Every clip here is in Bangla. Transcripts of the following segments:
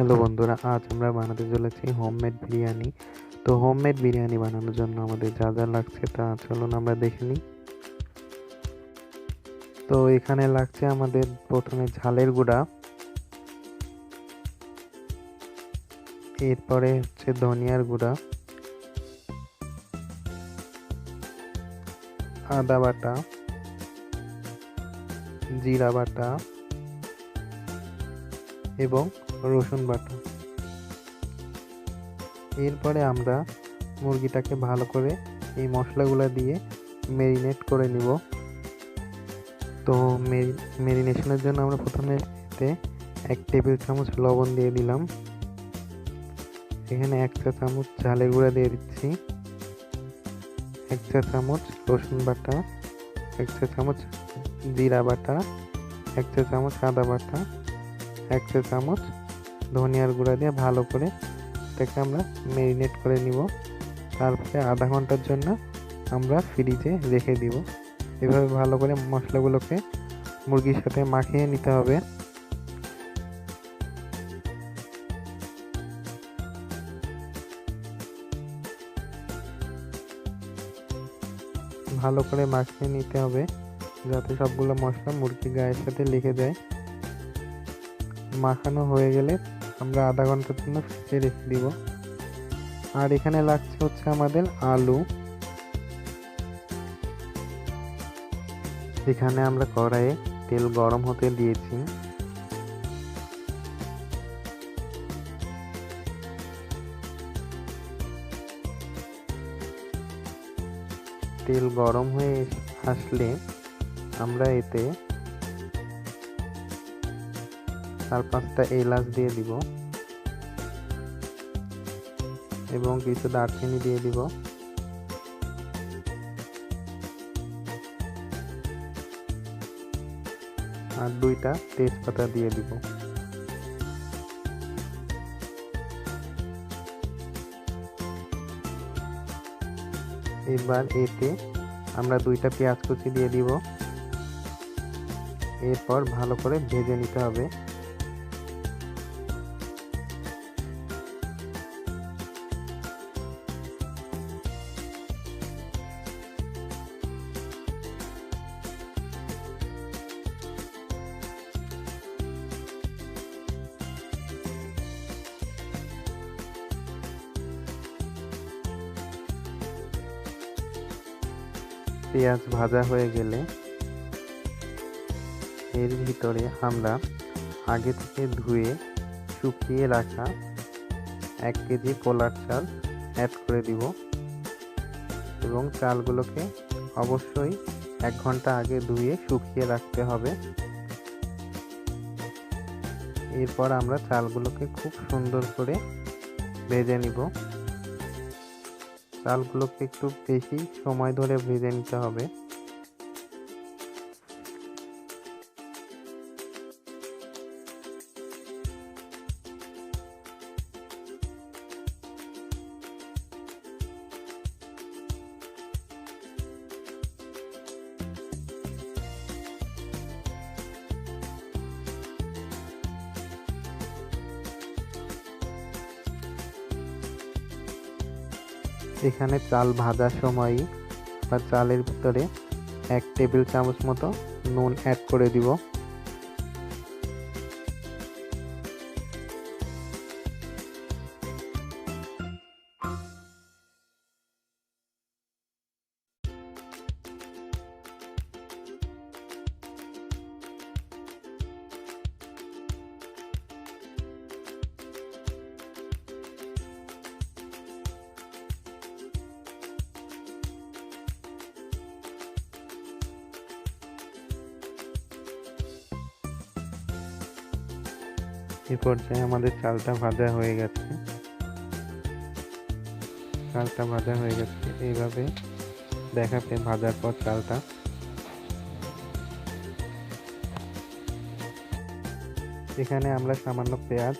হ্যালো বন্ধুরা, আজ আমরা বানাতে চলেছি হোমমেড বিরিয়ানি। তো হোমমেড বিরিয়ানি বানানোর জন্য আমাদের যা যা লাগছে তা চলুন আমরা দেখে নিই। তো এখানে লাগছে আমাদের প্রথমে ঝালের গুঁড়া, এরপরে হচ্ছে ধনিয়ার গুঁড়া, আদা বাটা, জিরা বাটা এবং রসুন বাটা। এরপরে আমরা মুরগিটাকে ভালো করে এই মশলাগুলো দিয়ে মেরিনেট করে নিব। তো মেরিনেশনের জন্য আমরা প্রথমে এতে এক টেবিল চামচ লবণ দিয়ে দিলাম। এখানে এক চা চামচ ঝালের গুঁড়া দিয়ে দিচ্ছি। এক চা চামচ রসুন বাটা, এক চা চামচ জিরা বাটা, এক চা চামচ আদা বাটা, এক চা চামচ ধনিয়ার গুঁড়া দিয়ে ভালো করে এটাকে আমরা ম্যারিনেট করে নিব। তারপরে আধা ঘণ্টার জন্য আমরা ফ্রিজে রেখে দিব। এভাবে ভালো করে মশলাগুলোকে মুরগির সাথে মাখিয়ে নিতে হবে। ভালো করে মাখিয়ে নিতে হবে যাতে সবগুলো মশলা মুরগির গায়ের সাথে লেগে যায়। মাখানো হয়ে গেলে আমরা আধা ঘণ্টার জন্য ফ্রিজে রেখে দিব। আর এখানে লাগছে হচ্ছে আমাদের আলু। এখানে আমরা কড়াইয়ে তেল গরম হতে দিয়েছি। তেল গরম হয়ে আসলে আমরা এতে চার পাঁচটা এলাচ দিয়ে দিব। এবং কিছু দারচিনি দিয়ে দিব। আর দুইটা তেজপাতা দিয়ে দিব। এবার এতে আমরা দুইটা পেঁয়াজ কুচি দিয়ে দিব। এরপর ভালো করে ভেজে নিতে হবে। পেঁয়াজ ভাজা হয়ে গেলে এর ভিতরে আমরা আগে থেকে ধুয়ে শুকিয়ে রাখা এক কেজি পোলার চাল অ্যাড করে দিব এবং চালগুলোকে অবশ্যই এক ঘণ্টা আগে ধুয়ে শুকিয়ে রাখতে হবে। এরপর আমরা চালগুলোকে খুব সুন্দর করে ভেজে নিব। চালগুলোকে একটু বেশি সময় ধরে ভেজে নিতে হবে। এখানে চাল ভাজার সময় বা চালের ভিতরে এক টেবিল চামচ মতো নুন অ্যাড করে দিব। এই পর্যায়ে আমাদের চালটা ভাজা হয়ে গেছে। চালটা ভাজা হয়ে গেছে। এইভাবে দেখাতে ভাজার পর চালটা। এখানে আমরা সামান্য পেঁয়াজ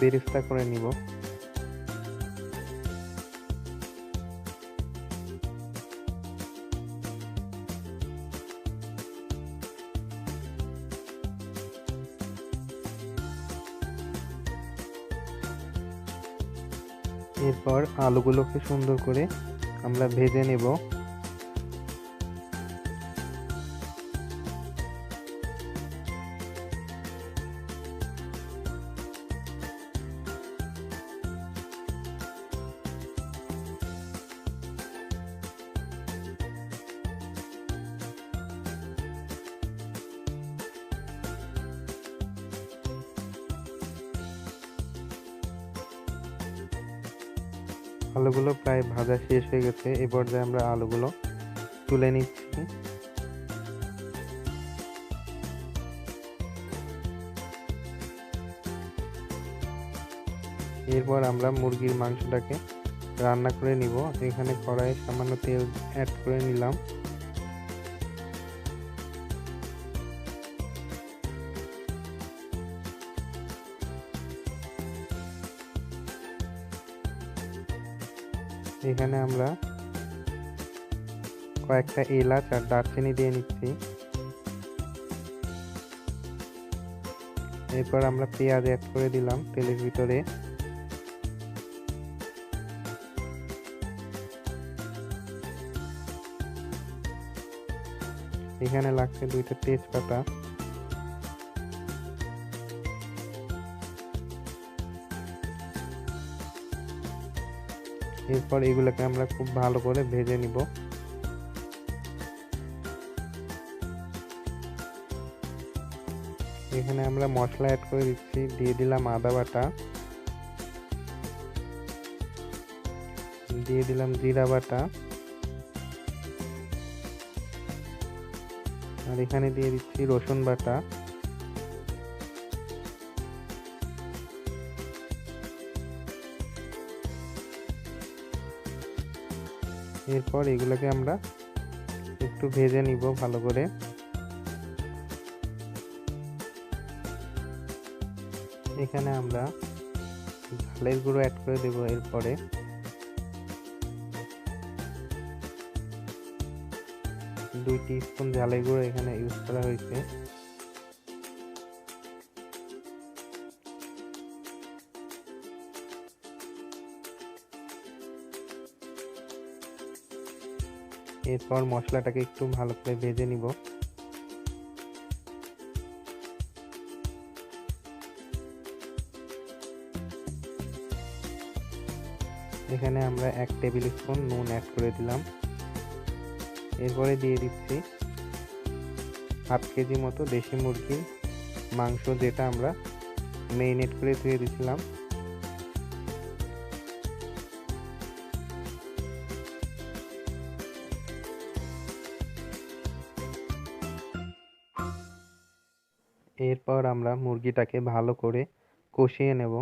বেরিস্তা করে নিব। এরপর আলুগুলোকে সুন্দর করে আমরা ভেজে নেব। আলুগুলো প্রায় ভাজা শেষ হয়ে গেছে। এ পর্যায়ে আমরা আলুগুলো তুলে নিচ্ছি। এরপর আমরা মুরগির মাংসটাকে রান্না করে নিব। এখানে কড়াইয়ে সামান্য তেল অ্যাড করে নিলাম। এখানে আমরা কয়েকটা এলাচ আর দারচিনি দিয়ে নিচ্ছি। এরপর আমরা পেঁয়াজ অ্যাড করে দিলাম তেলের ভিতরে। এখানে লাগছে দুইটা তেজপাতা। এরপর এগুলোকে আমরা খুব ভালো করে ভেজে নিব। এখানে আমরা মশলা অ্যাড করে দিচ্ছি, দিয়ে দিলাম আদা বাটা। দিয়ে দিলাম জিরা বাটা। আর এখানে দিয়ে দিচ্ছি রসুন বাটা। এরপর এগুলোকে আমরা একটু ভেজে নিব ভালো করে। এখানে আমরা ঝালের গুঁড়ো অ্যাড করে দেব এরপরে। দুই স্পুন ঝালের গুঁড়ো এখানে ইউজ করা হয়েছে। এরপর মশলাটাকে একটু ভালো করে ভেজে নিব। এখানে আমরা এক টেবিল স্পুন নুন অ্যাড করে দিলাম। এরপরে দিয়ে দিচ্ছি হাফ কেজি মতো দেশি মুরগির মাংস যেটা আমরা মেরিনেট করে ধুয়ে দিয়েছিলাম এরপর আমরা মুরগিটাকে ভালো করে কষিয়ে নেব।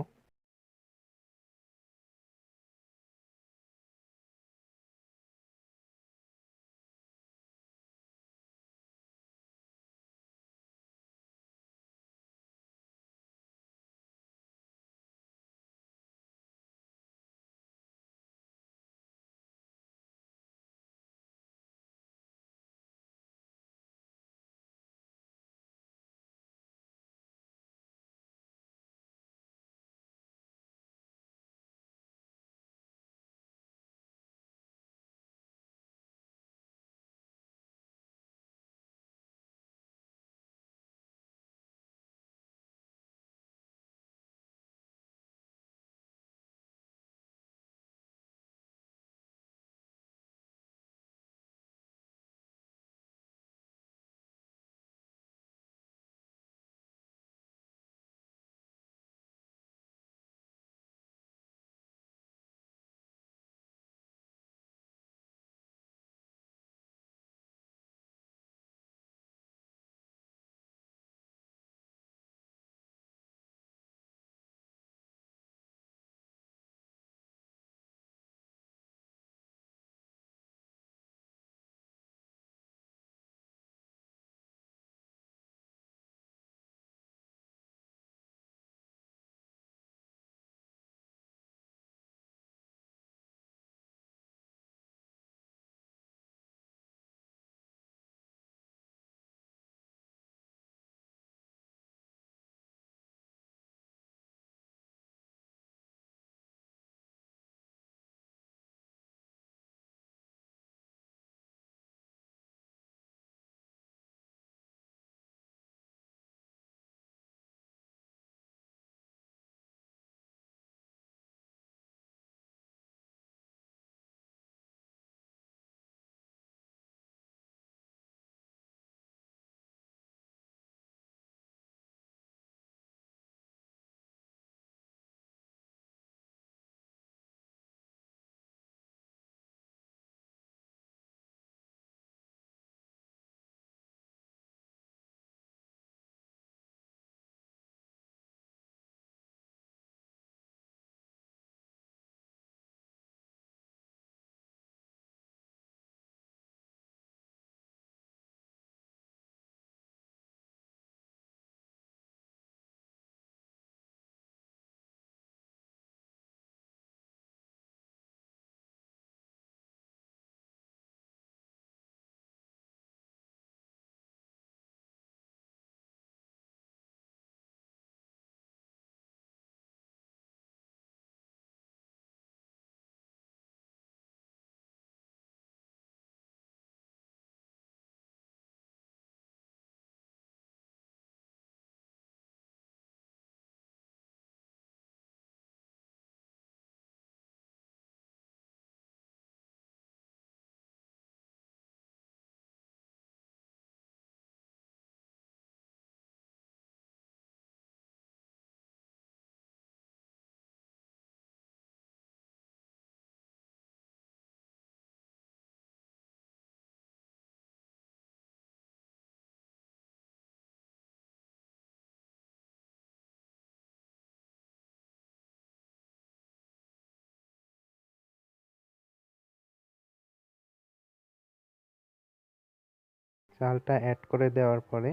চালটা অ্যাড করে দেওয়ার পরে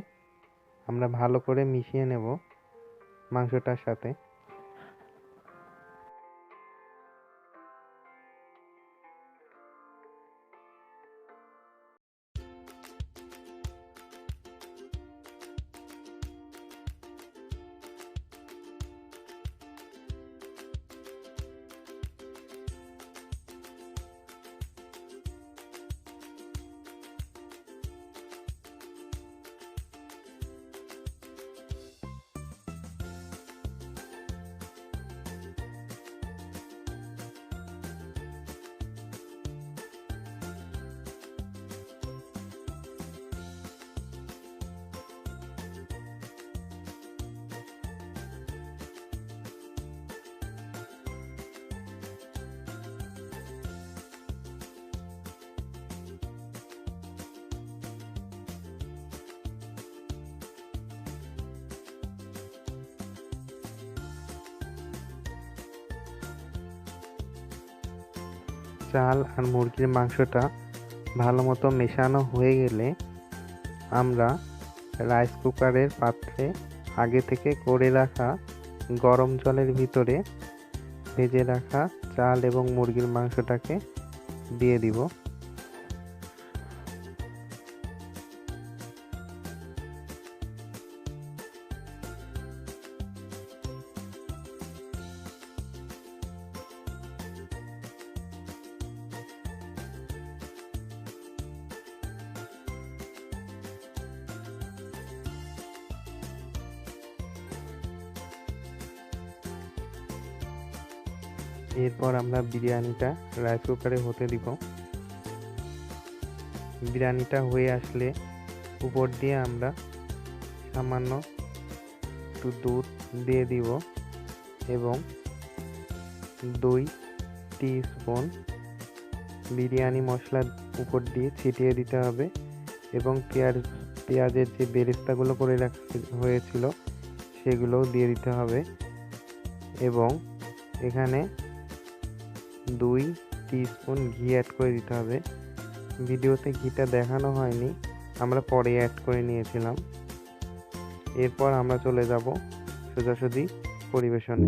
আমরা ভালো করে মিশিয়ে নেব মাংসটার সাথে। চাল আর মুরগির মাংসটা ভালো মতো মেশানো হয়ে গেলে আমরা রাইস কুকারের পাত্রে আগে থেকে করে রাখা গরম জলের ভিতরে ভেজে রাখা চাল এবং মুরগির মাংসটাকে দিয়ে দিব। এরপর আমরা বিরিয়ানিটা রাইস কুকারে হতে দিব। বিরিয়ানিটা হয়ে আসলে উপর দিয়ে আমরা সামান্য একটু দুধ দিয়ে দিব এবং দুই স্পুন বিরিয়ানি মশলা উপর দিয়ে ছিটিয়ে দিতে হবে এবং পেঁয়াজ, পেঁয়াজের যে বেরেস্তাগুলো করে রাখা হয়েছিল সেগুলোও দিয়ে দিতে হবে এবং এখানে দুই স্পুন ঘি অ্যাড করে দিতে হবে। ভিডিওতে ঘিটা দেখানো হয়নি, আমরা পরে অ্যাড করে নিয়েছিলাম। এরপর আমরা চলে যাব সোজাসুজি পরিবেশনে।